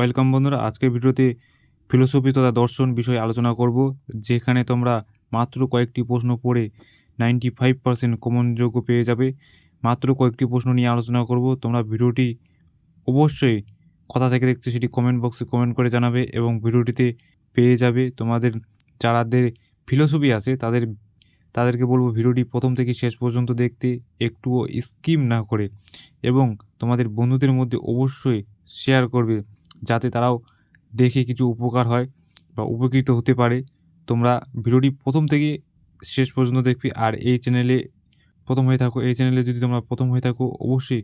Welcome বন্ধুরা, আজকের ভিডিওতে ফিলোসফি তথা দর্শন বিষয়ে আলোচনা করব, যেখানে তোমরা মাত্র কয়েকটি প্রশ্ন পড়ে নাইনটি ফাইভ পার্সেন্ট কমনযোগ্য পেয়ে যাবে। মাত্র কয়েকটি প্রশ্ন নিয়ে আলোচনা করব, তোমরা ভিডিওটি অবশ্যই কথা থেকে দেখতে সেটি কমেন্ট বক্সে কমেন্ট করে জানাবে এবং ভিডিওটিতে পেয়ে যাবে। তোমাদের, যারাদের ফিলোসফি আছে, তাদের, তাদেরকে বলব ভিডিওটি প্রথম থেকে শেষ পর্যন্ত দেখতে, একটুও স্কিম না করে। এবং তোমাদের বন্ধুদের মধ্যে অবশ্যই শেয়ার করবে। যাতে তারাও দেখে কিছু উপকার হয় বা উপকৃত হতে পারে। তোমরা ভিডিওটি প্রথম থেকে শেষ পর্যন্ত দেখবে। আর এই চ্যানেলে প্রথম হয়ে থাকো, এই চ্যানেলে যদি তোমরা প্রথম হয়ে থাকো, অবশ্যই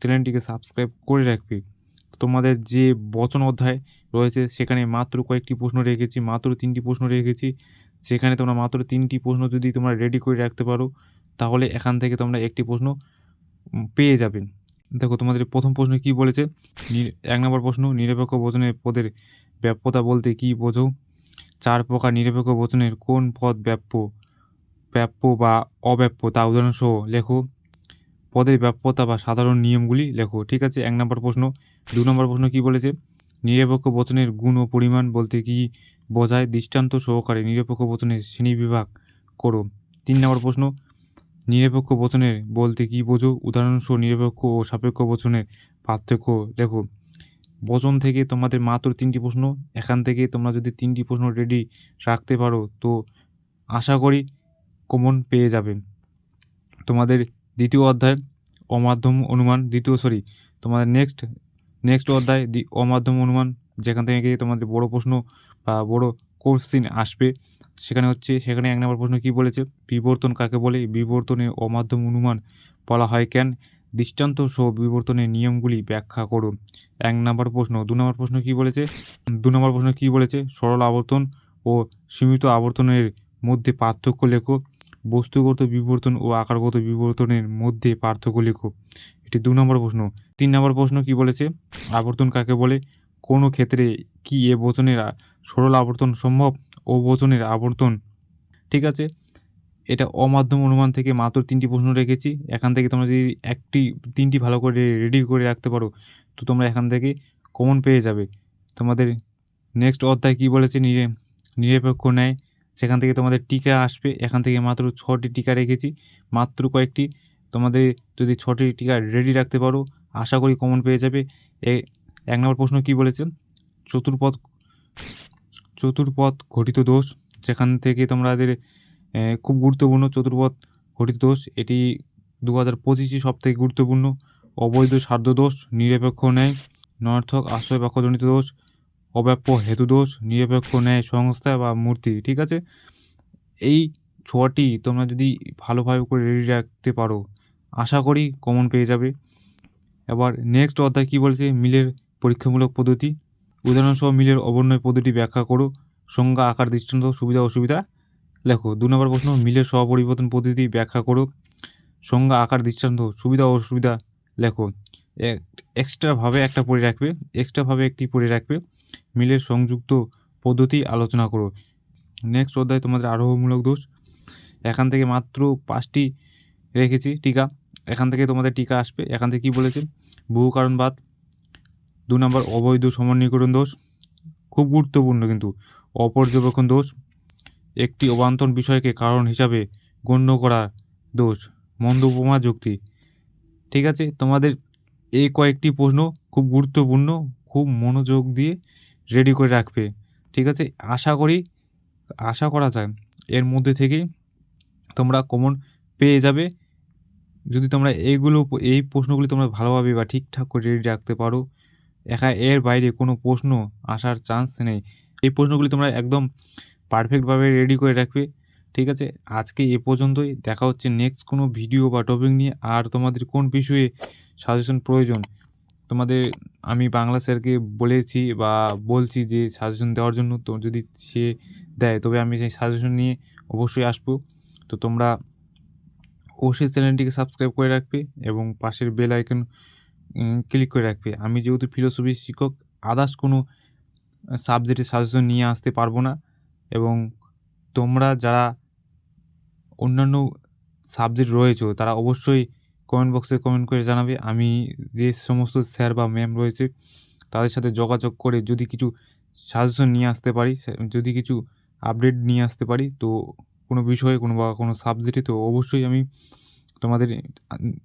চ্যানেলটিকে সাবস্ক্রাইব করে রাখবে। তোমাদের যে বচন অধ্যায় রয়েছে, সেখানে মাত্র কয়েকটি প্রশ্ন রেখেছি, মাত্র তিনটি প্রশ্ন রেখেছি। সেখানে তোমরা মাত্র তিনটি প্রশ্ন যদি তোমরা রেডি করে রাখতে পারো, তাহলে এখান থেকে তোমরা একটি প্রশ্ন পেয়ে যাবে। দেখো, তোমাদের প্রথম প্রশ্ন কি বলেছে? এক নম্বর প্রশ্ন, নিরপেক্ষ বচনের পদের ব্যাপ্যতা বলতে কি বোঝো? চার প্রকার নিরপেক্ষ বচনের কোন পদ ব্যাপ্য ব্যাপ্য বা অব্যাপ্য তা উদাহরণসহ লেখো। পদের ব্যাপ্যতা বা সাধারণ নিয়মগুলি লেখো, ঠিক আছে? এক নম্বর প্রশ্ন, দু নম্বর প্রশ্ন কি বলেছে? নিরপেক্ষ বচনের গুণ ও পরিমাণ বলতে কি বোঝায়? দৃষ্টান্ত সহকারে নিরপেক্ষ বচনের শ্রেণীবিভাগ করো। তিন নম্বর প্রশ্ন নিরপেক্ষ বচনের বলতে কি বোঝো? উদাহরণসহ নিরপেক্ষ ও সাপেক্ষ বচনের পার্থক্য লেখো। বচন থেকে তোমাদের মাত্র তিনটি প্রশ্ন, এখান থেকে তোমরা যদি তিনটি প্রশ্ন রেডি রাখতে পারো, তো আশা করি কমন পেয়ে যাবে। তোমাদের দ্বিতীয় অধ্যায়, অমাধ্যম অনুমান, দ্বিতীয় সরি তোমাদের নেক্সট নেক্সট অধ্যায় অমাধ্যম অনুমান, যেখান থেকে তোমাদের বড় প্রশ্ন বা বড় কোশ্চিন আসবে। সেখানে হচ্ছে, সেখানে এক নম্বর প্রশ্ন কি বলেছে? বিবর্তন কাকে বলে? বিবর্তনের অমাধ্যম অনুমান বলা হয় কেন? দৃষ্টান্ত সহ বিবর্তনের নিয়মগুলি ব্যাখ্যা করো এক নম্বর প্রশ্ন, দু নম্বর প্রশ্ন কি বলেছে? দু নম্বর প্রশ্ন কি বলেছে? সরল আবর্তন ও সীমিত আবর্তনের মধ্যে পার্থক্য লেখো। বস্তুগত বিবর্তন ও আকারগত বিবর্তনের মধ্যে পার্থক্য লেখো। এটি দু নম্বর প্রশ্ন। তিন নম্বর প্রশ্ন কি বলেছে? আবর্তন কাকে বলে? কোনো ক্ষেত্রে কি এ বচনের সরল আবর্তন সম্ভব ও বচনের আবর্তন। ঠিক আছে? এটা অমাধ্যম অনুমান থেকে মাত্র তিনটি প্রশ্ন রেখেছি। এখান থেকে তোমরা যদি একটি, তিনটি ভালো করে রেডি করে রাখতে পারো, তো তোমরা এখান থেকে কমন পেয়ে যাবে। তোমাদের নেক্সট অধ্যায় কী বলেছে? নিরে, নিরপেক্ষ ন্যায়। সেখান থেকে তোমাদের টিকা আসবে। এখান থেকে মাত্র ছটি টিকা রেখেছি। মাত্র কয়েকটি। তোমাদের যদি ছটি টিকা রেডি রাখতে পারো, আশা করি কমন পেয়ে যাবে। এক নম্বর প্রশ্ন কী বলেছে? চতুর্পদ চতুর্পদ ঘটিত দোষ, যেখান থেকে তোমাদের খুব গুরুত্বপূর্ণ চতুর্পদ ঘটিত দোষ। এটি দু হাজার পঁচিশে সব থেকে গুরুত্বপূর্ণ। অবৈধ সাধ্য দোষ, নিরপেক্ষ ন্যায় নর্থক আশ্রয় বাক্যজনিত দোষ, অব্যাপ্য হেতু দোষ, নিরপেক্ষ ন্যায় সংস্থা বা মূর্তি, ঠিক আছে? এই ছটি তোমরা যদি ভালোভাবে করে রেডি রাখতে পারো, আশা করি কমন পেয়ে যাবে। এবার নেক্সট অধ্যায় কী বলেছে? মিলের পরীক্ষামূলক পদ্ধতি। উদাহরণসহ মিলের অবর্ণয় পদ্ধতি ব্যাখ্যা করো। সংজ্ঞা, আকার, দৃষ্টান্ত, সুবিধা, অসুবিধা লেখো। দু নম্বর প্রশ্ন, মিলের সহপরিবর্তন পদ্ধতি ব্যাখ্যা করো। সংজ্ঞা, আকার, দৃষ্টান্ত, সুবিধা, অসুবিধা লেখো। এক্সট্রাভাবে একটা পড়ে রাখবে এক্সট্রাভাবে একটি পড়ে রাখবে। মিলের সংযুক্ত পদ্ধতি আলোচনা করো। নেক্সট অধ্যায় তোমাদের আরোহমূলক দোষ। এখান থেকে মাত্র পাঁচটি রেখেছি টিকা। এখান থেকে তোমাদের টিকা আসবে। এখান থেকে কী বলেছে? বহু কারণবাদ। দু নম্বর অবৈধ সমন্বীকরণ দোষ, খুব গুরুত্বপূর্ণ কিন্তু, অপর্যবেক্ষণ দোষ, একটি অবান্তর বিষয়কে কারণ হিসাবে গণ্য করা দোষ, মন্দ উপমা যুক্তি। ঠিক আছে, তোমাদের এই কয়েকটি প্রশ্ন খুব গুরুত্বপূর্ণ, খুব মনোযোগ দিয়ে রেডি করে রাখবে। ঠিক আছে, আশা করি, আশা করা যায়, এর মধ্যে থেকেই তোমরা কমন পেয়ে যাবে। যদি তোমরা এইগুলো এই প্রশ্নগুলি তোমরা ভালোভাবে বা ঠিকঠাক করে রেডি রাখতে পারো একা এর বাইরে কোনো প্রশ্ন আসার চান্স নেই। এই প্রশ্নগুলি তোমরা একদম পারফেক্টভাবে রেডি করে রাখবে, ঠিক আছে? আজকে এ পর্যন্তই। দেখা হচ্ছে নেক্সট কোনো ভিডিও বা টপিক নিয়ে। আর তোমাদের কোন বিষয়ে সাজেশন প্রয়োজন? তোমাদের আমি বাংলা স্যারকে বলেছি বা বলছি যে সাজেশন দেওয়ার জন্য। তো যদি সে দেয়, তবে আমি সেই সাজেশন নিয়ে অবশ্যই আসব। তো তোমরা অবশ্যই চ্যানেলটিকে সাবস্ক্রাইব করে রাখবে এবং পাশের বেল আইকন ক্লিক করে রাখবে। আমি যেহেতু ফিলোসফি শিক্ষক আদার্স কোনো সাবজেক্টের সাজেশন নিয়ে আসতে পারব না। এবং তোমরা যারা অন্যান্য সাবজেক্ট রয়েছে, তারা অবশ্যই কমেন্ট বক্সে কমেন্ট করে জানাবে। আমি যে সমস্ত স্যার বা ম্যাম রয়েছে, তাদের সাথে যোগাযোগ করে যদি কিছু সাজেশন নিয়ে আসতে পারি যদি কিছু আপডেট নিয়ে আসতে পারি, তো কোনো বিষয়ে কোনো বা কোনো সাবজেক্টে তো অবশ্যই আমি তোমাদের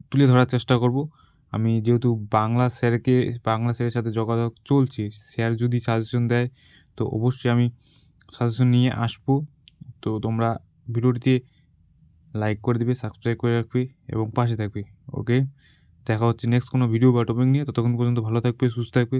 তুলে ধরার চেষ্টা করব। আমি যেহেতু বাংলা স্যারকে, বাংলা স্যারের সাথে যোগাযোগ চলছে, স্যার যদি সাজেশন দেয়, তো অবশ্যই আমি সাজেশন নিয়ে আসব। তো তোমরা ভিডিওটিতে লাইক করে দিবে সাবস্ক্রাইব করে রাখবে এবং পাশে থাকবে ওকে দেখা হচ্ছে নেক্সট কোনো ভিডিও বা টপিক নিয়ে, ততক্ষণ পর্যন্ত ভালো থাকবে, সুস্থ থাকবে।